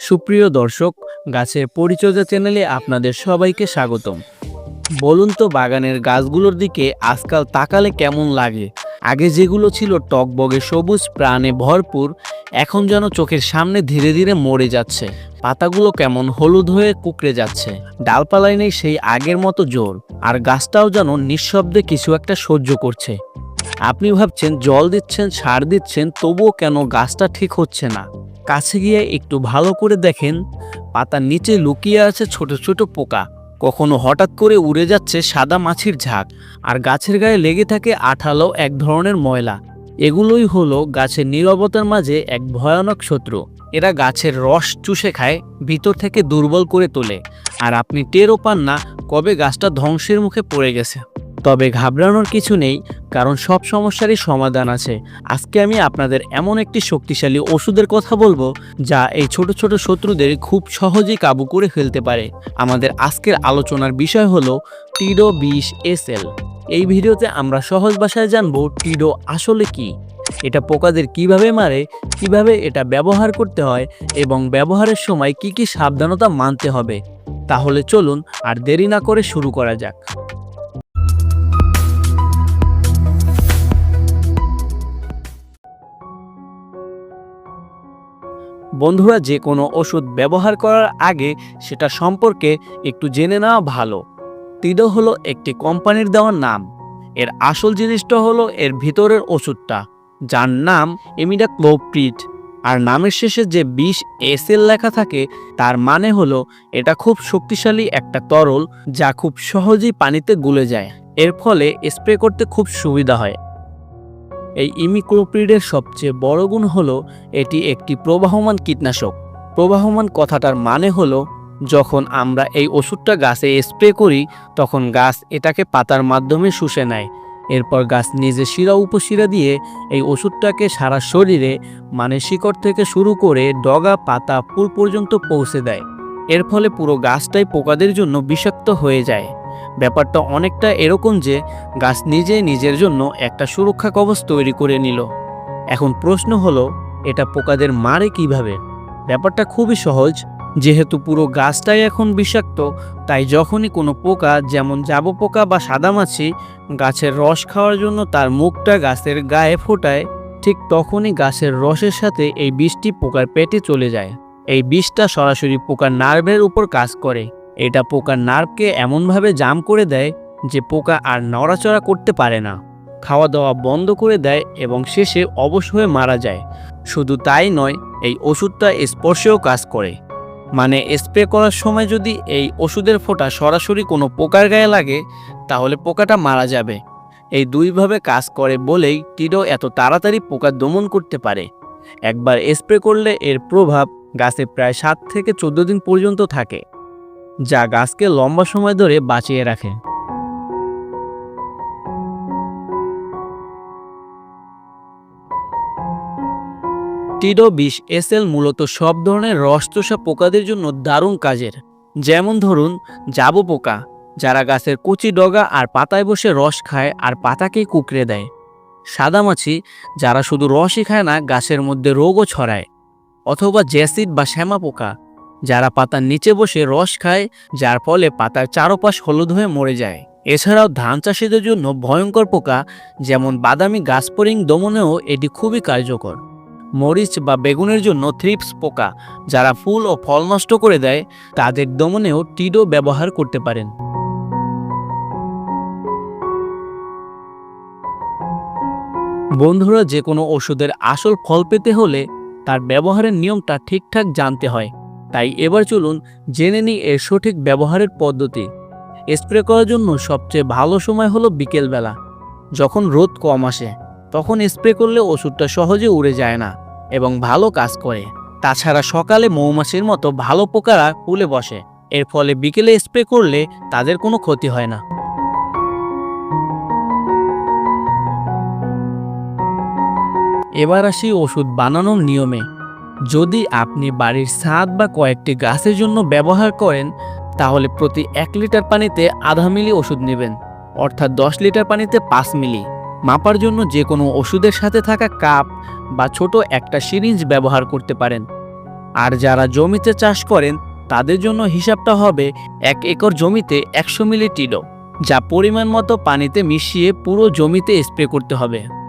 সুপ্রিয় দর্শক, গাছের পরিচর্যা চ্যানেলে আপনাদের সবাইকে স্বাগতম। বলুন তো বাগানের গাছগুলোর দিকে আজকাল তাকালে কেমন লাগে? আগে যেগুলো ছিল টকবগে সবুজ, প্রাণে ভরপুর, এখন যেন চোখের সামনে ধীরে ধীরে মরে যাচ্ছে। পাতাগুলো কেমন হলুদ হয়ে কুকড়ে যাচ্ছে। ডালপালায় নেই সেই আগের মতো জোর, আর গাছটাও যেন নিঃশব্দে কিছু একটা সহ্য করছে। আপনি ভাবছেন জল দিচ্ছেন, সার দিচ্ছেন, তবুও কেন গাছটা ঠিক হচ্ছে না? কাছে গিয়ে একটু ভালো করে দেখেন পাতার নিচে লুকিয়ে আছে ছোট ছোট পোকা। কখনো হঠাৎ করে উড়ে যাচ্ছে সাদা মাছির ঝাঁক, আর গাছের গায়ে লেগে থাকে আঠালো এক ধরনের ময়লা। এগুলোই হলো গাছের নীরবতার মাঝে এক ভয়ানক শত্রু। এরা গাছের রস চুষে খায়, ভিতর থেকে দুর্বল করে তোলে। আর আপনি টেরও পান না কবে গাছটা ধ্বংসের মুখে পড়ে গেছে। তবে ঘাবড়ানোর কিছু নেই, কারণ সব সমস্যারই সমাধান আছে। আজকে আমি আপনাদের এমন একটি শক্তিশালী ওষুধের কথা বলব, যা এই ছোট ছোট শত্রুদের খুব সহজেই কাবু করে ফেলতে পারে। আমাদের আজকের আলোচনার বিষয় হলো টিডো বিষ এসএল এই ভিডিওতে আমরা সহজ ভাষায় জানব টিডো আসলে কি? এটা পোকাদের কীভাবে মারে, কীভাবে এটা ব্যবহার করতে হয়, এবং ব্যবহারের সময় কি কি সাবধানতা মানতে হবে? তাহলে চলুন আর দেরি না করে শুরু করা যাক। বন্ধুরা, যে কোনো ওষুধ ব্যবহার করার আগে সেটা সম্পর্কে একটু জেনে নেওয়া ভালো। টিডো হলো একটি কোম্পানির দেওয়ার নাম। এর আসল জিনিসটা হলো এর ভিতরের ওষুধটা, যার নাম এমিডাক্লোপ্রিড। আর নামের শেষে যে বিষ এসএল লেখা থাকে, তার মানে হলো এটা খুব শক্তিশালী একটা তরল যা খুব সহজেই পানিতে গুলে যায়। এর ফলে স্প্রে করতে খুব সুবিধা হয়। এই ইমিক্লোপ্রিডের সবচেয়ে বড় গুণ হলো এটি একটি প্রবাহমান কীটনাশক। প্রবাহমান কথাটার মানে হলো, যখন আমরা এই ওষুধটা গাছে স্প্রে করি, তখন গাছ এটাকে পাতার মাধ্যমে শুষে নেয়। এরপর গাছ নিজে শিরা উপশিরা দিয়ে এই ওষুধটাকে সারা শরীরে মানে শিকড় থেকে শুরু করে ডগা, পাতা ফুল পর্যন্ত পৌঁছে দেয়। এর ফলে পুরো গাছটাই পোকাদের জন্য বিষাক্ত হয়ে যায়। ব্যাপারটা অনেকটা এরকম যে গাছ নিজে নিজের জন্য একটা সুরক্ষা কবচ তৈরি করে নিল। এখন প্রশ্ন হলো, এটা পোকাদের মারে কীভাবে? ব্যাপারটা খুবই সহজ। যেহেতু পুরো গাছটাই এখন বিষাক্ত, তাই যখনই কোনো পোকা, যেমন জাবো পোকা বা সাদামাছি, গাছের রস খাওয়ার জন্য তার মুখটা গাছের গায়ে ফোটায়, ঠিক তখনই গাছের রসের সাথে এই বিষটি পোকার পেটে চলে যায়। এই বিষটা সরাসরি পোকার নার্ভের উপর কাজ করে। এটা পোকার নার্ভকে এমনভাবে জাম করে দেয় যে পোকা আর নড়াচড়া করতে পারে না। খাওয়া দাওয়া বন্ধ করে দেয় এবং শেষে অবশ হয়ে মারা যায়। শুধু তাই নয়, এই ওষুধটা স্পর্শেও কাজ করে। মানে স্প্রে করার সময় যদি এই ওষুধের ফোঁটা সরাসরি কোনো পোকার গায়ে লাগে, তাহলে পোকাটা মারা যাবে। এই দুইভাবে কাজ করে বলেই টিডো এত তাড়াতাড়ি পোকা দমন করতে পারে। একবার স্প্রে করলে এর প্রভাব গাছে প্রায় সাত থেকে চোদ্দ দিন পর্যন্ত থাকে। যা গাছকে লম্বা সময় ধরে বাঁচিয়ে রাখে। টিডো বিষ এসএল মূলত সব ধরনের রসচোষা পোকাদের জন্য দারুণ কাজের। যেমন ধরুন, জাবু পোকা, যারা গাছের কচি ডগা আর পাতায় বসে রস খায় আর পাতাকেই কুকড়ে দেয়। সাদামাছি, যারা শুধু রসই খায় না, গাছের মধ্যে রোগও ছড়ায়। অথবা জ্যাসিড বা শ্যামা পোকা যারা পাতার নিচে বসে রস খায়, যার ফলে পাতার চারপাশ হলুদ হয়ে মরে যায়। এছাড়াও ধান চাষিদের জন্য ভয়ঙ্কর পোকা, যেমন বাদামি গাছপরিং দমনেও এটি খুবই কার্যকর। মরিচ বা বেগুনের জন্য থ্রিপস পোকা, যারা ফুল ও ফল নষ্ট করে দেয়, তাদের দমনেও টিডো ব্যবহার করতে পারেন। বন্ধুরা, যে কোনো ওষুধের আসল ফল পেতে হলে তার ব্যবহারের নিয়মটা ঠিকঠাক জানতে হয়। তাই এবার চলুন জেনে নিই এর সঠিক ব্যবহারের পদ্ধতি। স্প্রে করার জন্য সবচেয়ে ভালো সময় হলো বিকেলবেলা, যখন রোদ কম আসে। তখন স্প্রে করলে ওষুধটা সহজে উড়ে যায় না এবং ভালো কাজ করে। তাছাড়া সকালে মৌমাছির মতো ভালো পোকারা ফুলে বসে। এর ফলে বিকেলে স্প্রে করলে তাদের কোনো ক্ষতি হয় না। এবার আসি ওষুধ বানানোর নিয়মে। যদি আপনি বাড়ির ছাদ বা কয়েকটি গাছের জন্য ব্যবহার করেন, তাহলে প্রতি এক লিটার পানিতে আধা মিলি ওষুধ নেবেন, অর্থাৎ দশ লিটার পানিতে পাঁচ মিলি। মাপার জন্য যে কোনো ওষুধের সাথে থাকা কাপ বা ছোট একটা সিরিঞ্জ ব্যবহার করতে পারেন। আর যারা জমিতে চাষ করেন, তাদের জন্য হিসাবটা হবে এক একর জমিতে একশো মিলি টিডো যা পরিমাণ মতো পানিতে মিশিয়ে পুরো জমিতে স্প্রে করতে হবে।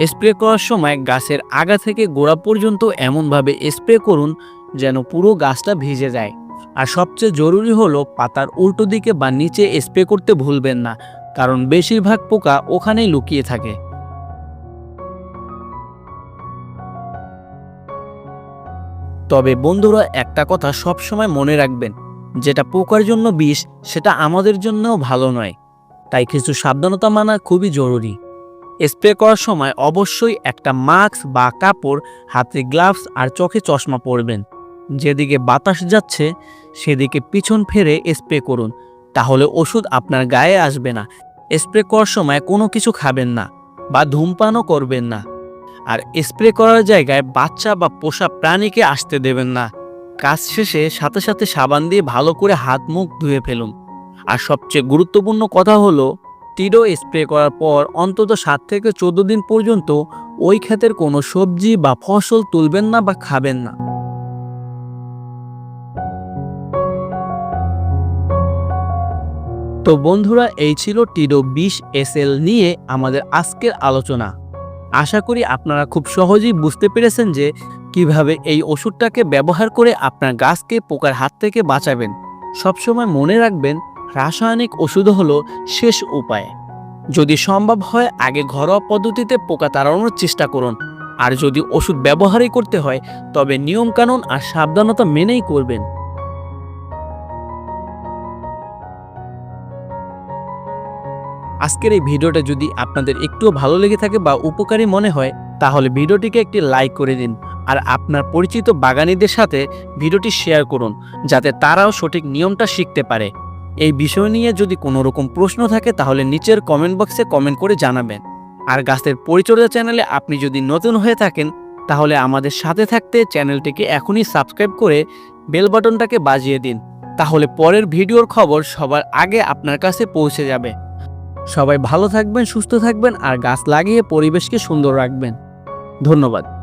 স্প্রে করার সময় গাছের আগা থেকে গোড়া পর্যন্ত এমনভাবে স্প্রে করুন যেন পুরো গাছটা ভিজে যায়। আর সবচেয়ে জরুরি হলো পাতার উল্টো দিকে বা নিচে স্প্রে করতে ভুলবেন না, কারণ বেশিরভাগ পোকা ওখানেই লুকিয়ে থাকে। তবে বন্ধুরা, একটা কথা সবসময় মনে রাখবেন, যেটা পোকার জন্য বিষ, সেটা আমাদের জন্যও ভালো নয়। তাই কিছু সাবধানতা মানা খুবই জরুরি। স্প্রে করার সময় অবশ্যই একটা মাস্ক বা কাপড়, হাতে গ্লাভস আর চোখে চশমা পরবেন। যেদিকে বাতাস যাচ্ছে, সেদিকে পিছন ফেরে স্প্রে করুন। তাহলে ওষুধ আপনার গায়ে আসবে না। স্প্রে করার সময় কোনো কিছু খাবেন না বা ধূমপানও করবেন না। আর স্প্রে করার জায়গায় বাচ্চা বা পোষা প্রাণীকে আসতে দেবেন না। কাজ শেষে সাথে সাথে সাবান দিয়ে ভালো করে হাত মুখ ধুয়ে ফেলুন। আর সবচেয়ে গুরুত্বপূর্ণ কথা হলো টিডো স্প্রে করার পর অন্তত সাত থেকে চোদ্দ দিন পর্যন্ত ওই ক্ষেতের কোনো সবজি বা ফসল তুলবেন না বা খাবেন না। তো বন্ধুরা, এই ছিল টিডো বিশ এসএল নিয়ে আমাদের আজকের আলোচনা। আশা করি আপনারা খুব সহজেই বুঝতে পেরেছেন যে কীভাবে এই ওষুধটাকে ব্যবহার করে আপনার গাছকে পোকার হাত থেকে বাঁচাবেন। সবসময় মনে রাখবেন রাসায়নিক ওষুধ হলো শেষ উপায়। যদি সম্ভব হয়, আগে ঘরোয়া পদ্ধতিতে পোকা তাড়ানোর চেষ্টা করুন। আর যদি ওষুধ ব্যবহারই করতে হয়, তবে নিয়মকানুন আর সাবধানতা মেনেই করবেন। আজকের এই ভিডিওটা যদি আপনাদের একটুও ভালো লেগে থাকে বা উপকারী মনে হয়, তাহলে ভিডিওটিকে একটি লাইক করে দিন। আর আপনার পরিচিত বাগানীদের সাথে ভিডিওটি শেয়ার করুন, যাতে তারাও সঠিক নিয়মটা শিখতে পারে। এই বিষয় নিয়ে যদি কোনো রকম প্রশ্ন থাকে, তাহলে নিচের কমেন্ট বক্সে কমেন্ট করে জানাবেন। আর গাছের পরিচর্যা চ্যানেলে আপনি যদি নতুন হয়ে থাকেন, তাহলে আমাদের সাথে থাকতে চ্যানেলটিকে এখনই সাবস্ক্রাইব করে বেল বাটনটাকে বাজিয়ে দিন। তাহলে পরের ভিডিওর খবর সবার আগে আপনার কাছে পৌঁছে যাবে। সবাই ভালো থাকবেন, সুস্থ থাকবেন, আর গাছ লাগিয়ে পরিবেশকে সুন্দর রাখবেন। ধন্যবাদ।